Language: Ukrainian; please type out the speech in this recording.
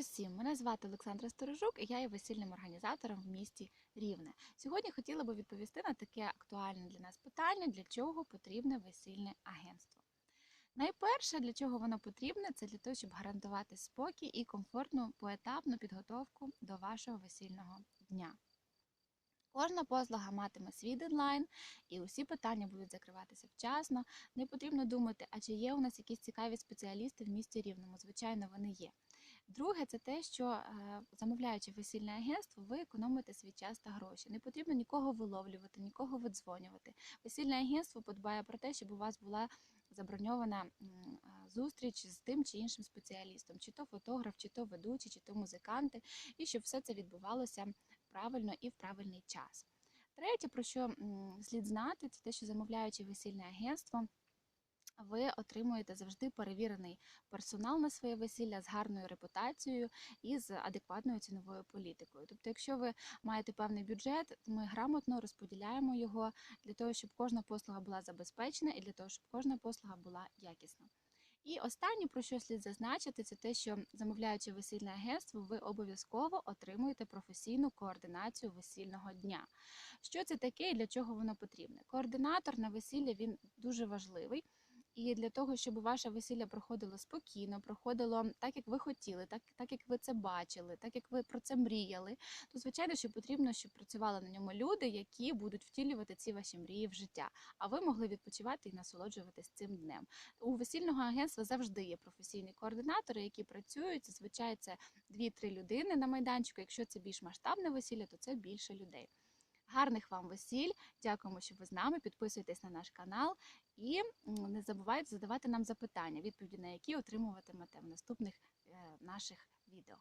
Усім! Мене звати Олександра Сторожук, і я є весільним організатором в місті Рівне. Сьогодні хотіла би відповісти на таке актуальне для нас питання, для чого потрібне весільне агентство. Найперше, для чого воно потрібне, це для того, щоб гарантувати спокій і комфортну поетапну підготовку до вашого весільного дня. Кожна послуга матиме свій дедлайн, і усі питання будуть закриватися вчасно. Не потрібно думати, а чи є у нас якісь цікаві спеціалісти в місті Рівному. Звичайно, вони є. Друге, це те, що е, замовляючи весільне агентство, ви економите свій час та гроші. Не потрібно нікого виловлювати, нікого видзвонювати. Весільне агентство подбає про те, щоб у вас була заброньована е, зустріч з тим чи іншим спеціалістом, чи то фотограф, чи то ведучий, чи то музиканти, і щоб все це відбувалося правильно і в правильний час. Третє, про що слід знати, це те, що замовляючи весільне агентство, ви отримуєте завжди перевірений персонал на своє весілля з гарною репутацією і з адекватною ціновою політикою. Тобто, якщо ви маєте певний бюджет, ми грамотно розподіляємо його для того, щоб кожна послуга була забезпечена і для того, щоб кожна послуга була якісна. І останнє, про що слід зазначити, це те, що замовляючи весільне агентство, ви обов'язково отримуєте професійну координацію весільного дня. Що це таке і для чого воно потрібне? Координатор на весілля він дуже важливий. І для того, щоб ваше весілля проходило спокійно, проходило так, як ви хотіли, так, так як ви це бачили, так як ви про це мріяли, то звичайно, що потрібно, щоб працювали на ньому люди, які будуть втілювати ці ваші мрії в життя. А ви могли відпочивати і насолоджуватись цим днем. У весільного агентства завжди є професійні координатори, які працюють. Зазвичай це 2-3 людини на майданчику. Якщо це більш масштабне весілля, то це більше людей. Гарних вам весіль! Дякуємо, що ви з нами. Підписуйтесь на наш канал і не забувайте задавати нам запитання, відповіді на які отримуватимете в наступних е, наших відео.